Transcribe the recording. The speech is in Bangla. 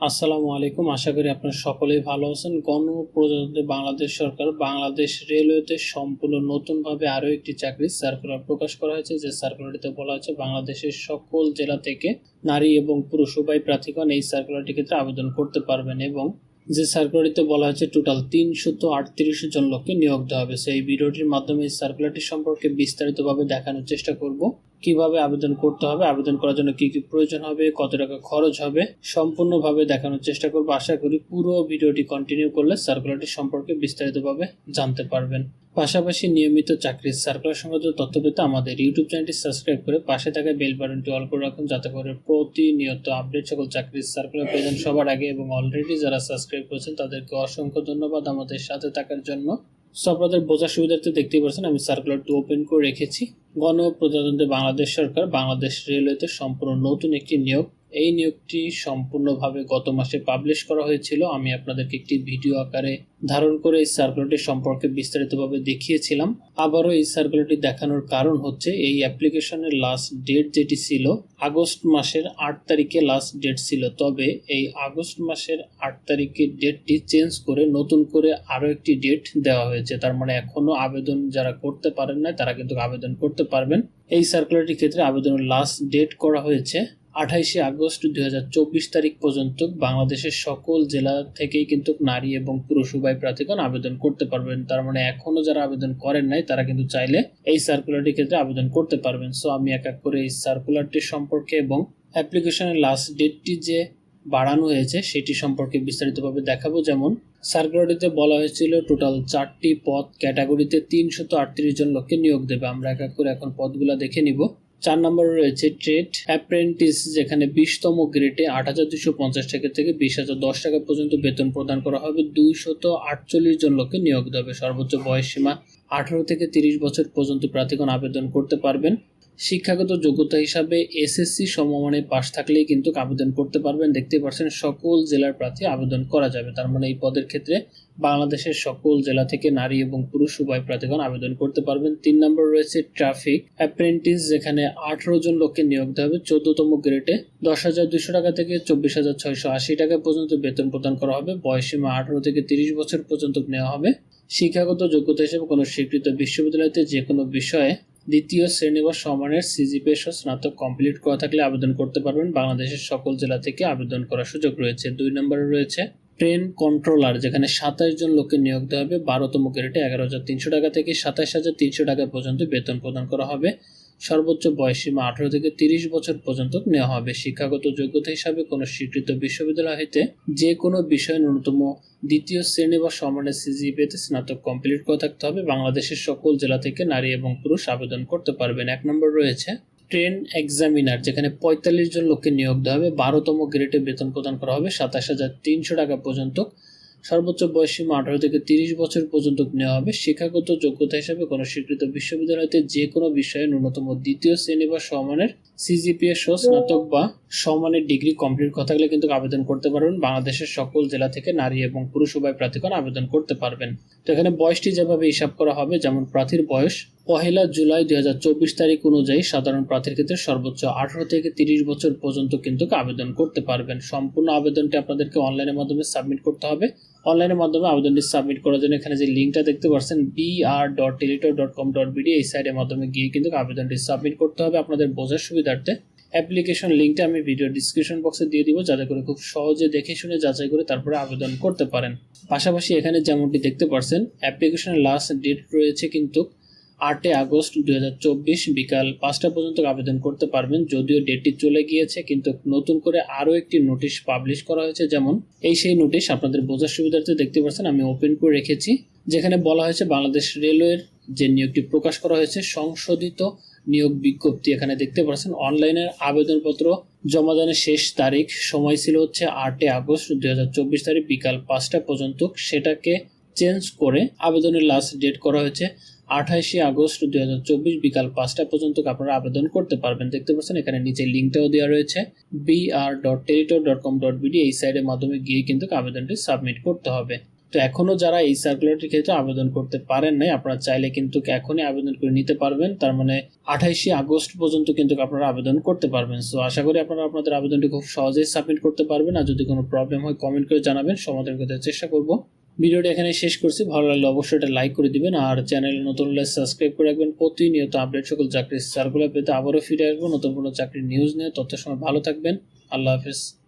আসসালামু আলাইকুম। আশা করি আপনারা সকলেই ভালো আছেন। গণপ্রজাতন্ত্রী বাংলাদেশ সরকার বাংলাদেশ রেলওয়েতে সম্পূর্ণ নতুনভাবে আরও একটি চাকরির সার্কুলার প্রকাশ করা হয়েছে। যে সার্কুলারটিতে বলা হয়েছে, বাংলাদেশের সকল জেলা থেকে নারী এবং পুরুষ উভয় প্রার্থীগণ এই সার্কুলারটি ক্ষেত্রে আবেদন করতে পারবেন এবং যে সার্কুলারটিতে বলা হয়েছে টোটাল তিনশত আটত্রিশ জন লোককে নিয়োগ দেওয়া হবে। সেই ভিডিওটির মাধ্যমে এই সার্কুলারটি সম্পর্কে বিস্তারিতভাবে দেখানোর চেষ্টা করব। কীভাবে আবেদন করতে হবে, আবেদন করার জন্য কি কি প্রয়োজন হবে, কত টাকা খরচ হবে, সম্পূর্ণভাবে দেখানোর চেষ্টা করব। আশা করি পুরো ভিডিওটি কন্টিনিউ করলে সার্কুলারটি সম্পর্কে বিস্তারিতভাবে জানতে পারবেন। পাশাপাশি নিয়মিত চাকরির সার্কুলার সংক্রান্ত তথ্য পেতে আমাদের ইউটিউব চ্যানেলটি সাবস্ক্রাইব করে পাশে থাকা বেল বাটনটি অল করে রাখুন, যাতে করে প্রতিনিয়ত আপডেট সকল চাকরির সার্কুলার পেয়ে সবার আগে এবং অলরেডি যারা সাবস্ক্রাইব করেছেন তাদেরকে অসংখ্য ধন্যবাদ আমাদের সাথে থাকার জন্য। সো আপনাদের বোঝার সুবিধার্থে দেখতেই পাচ্ছেন, আমি সার্কুলারটি ওপেন করে রেখেছি। গণপ্রজাতন্ত্রী বাংলাদেশ সরকার বাংলাদেশ রেলওয়েতে সম্পূর্ণ নতুন একটি নিয়োগ এই নিয়োগটি সম্পূর্ণভাবে গত মাসে পাবলিশ করা হয়েছিল। আমি আপনাদেরকে একটি ভিডিও আকারে ধারণ করে এই সার্কুলারটি সম্পর্কে বিস্তারিতভাবে দেখিয়েছিলাম। আবারও এই সার্কুলারটি দেখানোর কারণ হচ্ছে, এই অ্যাপ্লিকেশনের লাস্ট ডেট যেটি ছিল, আগস্ট মাসের আট তারিখে লাস্ট ডেট ছিল। তবে এই আগস্ট মাসের আট তারিখের ডেটটি চেঞ্জ করে নতুন করে আরও একটি ডেট দেওয়া হয়েছে। তার মানে এখনও আবেদন যারা করতে পারেন না তারা কিন্তু আবেদন করতে পারবেন। এই সার্কুলারটির ক্ষেত্রে আবেদনের লাস্ট ডেট করা হয়েছে। আঠাইশে আগস্ট দুই হাজার চব্বিশ তারিখ পর্যন্ত বাংলাদেশের সকল জেলা থেকেই কিন্তু নারী এবং পুরুষ উভয় প্রার্থীগণ আবেদন করতে পারবেন। তার মানে এখনও যারা আবেদন করেন নাই, তারা কিন্তু চাইলে এই সার্কুলারটির ক্ষেত্রে আবেদন করতে পারবেন। সো আমি এক এক করে এই সার্কুলারটি সম্পর্কে এবং অ্যাপ্লিকেশনের লাস্ট ডেটটি যে বাড়ানো হয়েছে, সেটি সম্পর্কে বিস্তারিতভাবে দেখাবো। যেমন সার্কুলারটিতে বলা হয়েছিল টোটাল চারটি পদ ক্যাটাগরিতে তিনশত আটত্রিশ জন লোককে নিয়োগ দেবে। আমরা এক এক করে এখন পদগুলো দেখে নিব। চার নম্বরে রয়েছে ট্রেড। অ্যাপ্রেন্টিস যেখানে বিশতম গ্রেডে আট হাজার দুশো পঞ্চাশ টাকা থেকে বিশ হাজার দশ টাকা পর্যন্ত বেতন প্রদান করা হবে। দুইশত আটচল্লিশ জন লোককে নিয়োগ দেবে সর্বোচ্চ বয়স সীমা আঠারো থেকে তিরিশ বছর পর্যন্ত প্রার্থীগণ আবেদন করতে পারবেন। শিক্ষাগত যোগ্যতা হিসাবে এসএসসি সমমানে পাশ থাকলেই কিন্তু আবেদন করতে পারবেন। দেখতে পাচ্ছেন, সকল জেলার প্রার্থী আবেদন করা যাবে। তার মানে এই পদের ক্ষেত্রে বাংলাদেশের সকল জেলা থেকে নারী এবং পুরুষ উভয় প্রার্থীগণ আবেদন করতে পারবেন। তিন নম্বর রয়েছে ট্রাফিক। অ্যাপ্রেন্টিস যেখানে আঠারো জন লোককে নিয়োগ দেওয়া হবে, চোদ্দতম গ্রেডে দশ হাজার দুশো টাকা থেকে চব্বিশ হাজার ছয়শো আশি টাকা পর্যন্ত বেতন প্রদান করা হবে। বয়সীমা আঠারো থেকে তিরিশ বছর পর্যন্ত নেওয়া হবে। শিক্ষাগত যোগ্যতা হিসেবে কোনো স্বীকৃত বিশ্ববিদ্যালয়তে যে কোনো বিষয়ে দ্বিতীয় শ্রেণি বা সমানের সিজি পেশ স্নাতক কমপ্লিট করা থাকলে আবেদন করতে পারবেন। বাংলাদেশের সকল জেলা থেকে আবেদন করার সুযোগ রয়েছে। দুই নম্বরে রয়েছে ট্রেন কন্ট্রোলার যেখানে সাতাশ জন লোককে নিয়োগ দেওয়া হবে। বারোতম গ্রেডে এগারো হাজার তিনশো টাকা থেকে সাতাশ হাজার তিনশো টাকা পর্যন্ত বেতন প্রদান করা হবে। সর্বোচ্চ বয়সীমা আঠারো থেকে তিরিশ বছর পর্যন্ত নেওয়া হবে। শিক্ষাগত যোগ্যতা হিসাবে কোনো স্বীকৃত বিশ্ববিদ্যালয় হইতে যে কোনো বিষয়ে ন্যূনতম দ্বিতীয় শ্রেণি বা সমানের সিজিপিএতে স্নাতক কমপ্লিট করে থাকতে হবে। বাংলাদেশের সকল জেলা থেকে নারী এবং পুরুষ আবেদন করতে পারবেন। এক নম্বর রয়েছে ট্রেন এক্সামিনার, যেখানে পঁয়তাল্লিশ জন লোককে নিয়োগ দেওয়া হবে। বারোতম গ্রেডে বেতন প্রদান করা হবে। সাতাশ হাজার তিনশো টাকা পর্যন্ত সর্বোচ্চ বয়সীমা আঠারো থেকে তিরিশ বছর পর্যন্ত নেওয়া হবে। শিক্ষাগত যোগ্যতা হিসাবে কোনো স্বীকৃত বিশ্ববিদ্যালয়তে যে কোনো বিষয়ে ন্যূনতম দ্বিতীয় শ্রেণি বা সমানের সিজিপিএ সহ স্নাতক বা সমানের ডিগ্রি কমপ্লিট কথা থাকলে কিন্তু আবেদন করতে পারবেন। বাংলাদেশের সকল জেলা থেকে নারী এবং পুরুষ উভয় প্রার্থীগণ আবেদন করতে পারবেন। তো এখানে বয়সটি যেভাবে হিসাব করা হবে, যেমন প্রার্থীর বয়স পহেলা জুলাই দুই হাজার চব্বিশ তারিখ অনুযায়ী সাধারণ প্রার্থীর ক্ষেত্রে সর্বোচ্চ আঠারো থেকে তিরিশ বছর পর্যন্ত কিন্তু আবেদন করতে পারবেন। সম্পূর্ণ আবেদনটি আপনাদেরকে অনলাইনের মাধ্যমে সাবমিট করতে হবে। অনলাইনের মাধ্যমে আবেদনটি সাবমিট করার জন্য এখানে যে লিঙ্কটা দেখতে পাচ্ছেন BR dot teletalk dot com dot BD এই সাইটের মাধ্যমে গিয়ে কিন্তু আবেদনটি সাবমিট করতে হবে আপনাদের বোঝার সুবিধার্থে। অ্যাপ্লিকেশন লিঙ্কটা আমি ভিডিও ডিসক্রিপশন বক্সে দিয়ে দিব যাতে করে খুব সহজে দেখে শুনে যাচাই করে তারপরে আবেদন করতে পারেন। পাশাপাশি এখানে যেমনটি দেখতে পাচ্ছেন অ্যাপ্লিকেশনের লাস্ট ডেট রয়েছে কিন্তু আটই আগস্ট দুই হাজার চব্বিশ বিকাল পাঁচটা পর্যন্ত আবেদন করতে পারবেন, যদিও ডেটটি চলে গিয়েছে, কিন্তু নতুন করে আরও একটি নোটিশ পাবলিশ করা হয়েছে, যেমন এই সেই নোটিশ আপনাদের বোঝার সুবিধার্থে দেখতে পাচ্ছেন, আমি ওপেন করে রেখেছি, যেখানে বলা হয়েছে বাংলাদেশ রেলওয়ের যে নিয়োগটি প্রকাশ করা হয়েছে, সংশোধিত নিয়োগ বিজ্ঞপ্তি, এখানে দেখতে পাচ্ছেন অনলাইনের আবেদনপত্র জমাদানের শেষ তারিখ, সময় ছিল হচ্ছে আটই আগস্ট দুই হাজার চব্বিশ তারিখ বিকাল পাঁচটা পর্যন্ত, সেটাকে চেঞ্জ করে আবেদনের লাস্ট ডেট করা হয়েছে। আঠাশে আগস্ট দুই হাজার চব্বিশ বিকাল পাঁচটা পর্যন্ত আপনারা আবেদন করতে পারবেন। দেখতে পাচ্ছেন এখানে নিচে লিঙ্কটাও দেওয়া রয়েছে। BR dot teletalk dot com dot BD এই সাইডের মাধ্যমে গিয়ে কিন্তু আবেদনটি সাবমিট করতে হবে। তো এখনও যারা এই সার্কুলারটির ক্ষেত্রে আবেদন করতে পারেন নাই, আপনারা চাইলে কিন্তু এখনই আবেদন করে নিতে পারবেন। তার মানে আঠাইশে আগস্ট পর্যন্ত কিন্তু আপনারা আবেদন করতে পারবেন। সো আশা করি আপনারা আপনাদের আবেদনটি খুব সহজেই সাবমিট করতে পারবেন। আর যদি কোনো প্রবলেম হয় কমেন্ট করে জানাবেন। সমাধান করতে চেষ্টা করব। ভিডিওটি এখানে শেষ করছি। ভালো লাগলে অবশ্যই এটা লাইক করে দিবেন আর চ্যানেলে নতুন হলে সাবস্ক্রাইব করে রাখবেন। প্রতিনিয়ত আপডেট সকল চাকরির সার্কুলার পেতে আবারও ফিরে আসব। নতুন কোনো চাকরির নিউজ নিয়ে তত সময় ভালো থাকবেন। আল্লাহ হাফিজ।